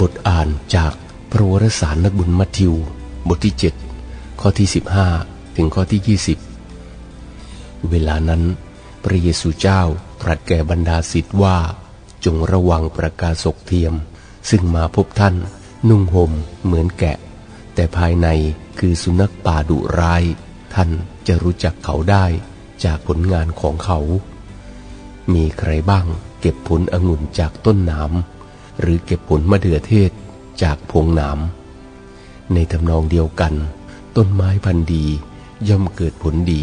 บทอ่านจากพระวรสารนักบุญมัทธิว บทที่ 7 ข้อที่ 15 ถึงข้อที่ 20 เวลานั้น พระเยซูเจ้าตรัสแก่บรรดาศิษย์ว่า จงระวังประกาศกเทียม ซึ่งมาพบท่าน นุ่งห่มเหมือนแกะ แต่ภายในคือสุนัขป่าดุร้าย ท่านจะรู้จักเขาได้จากผลงานของเขา มีใครบ้างเก็บผลองุ่นจากต้นหนาม หรือเก็บผลมะเดื่อเทศจากพวงหนามในทำนองเดียวกัน ต้นไม้พันธุ์ดี ย่อมเกิดผลดี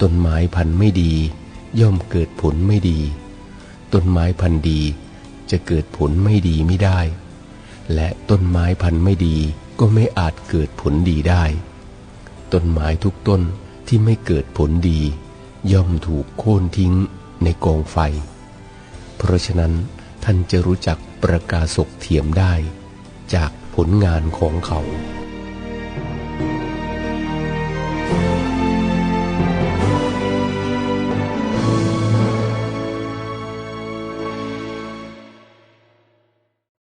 ต้นไม้พันธุ์ไม่ดี ย่อมเกิดผลไม่ดี ต้นไม้พันธุ์ดี จะเกิดผลไม่ดีไม่ได้ และต้นไม้พันธุ์ไม่ดีก็ไม่อาจเกิดผลดีได้ ต้นไม้ทุกต้นที่ไม่เกิดผลดี ย่อมถูกโค่นทิ้งในกองไฟ เพราะฉะนั้น ท่านจะรู้จักประกาศกเทียมได้ จากผลงานของเขา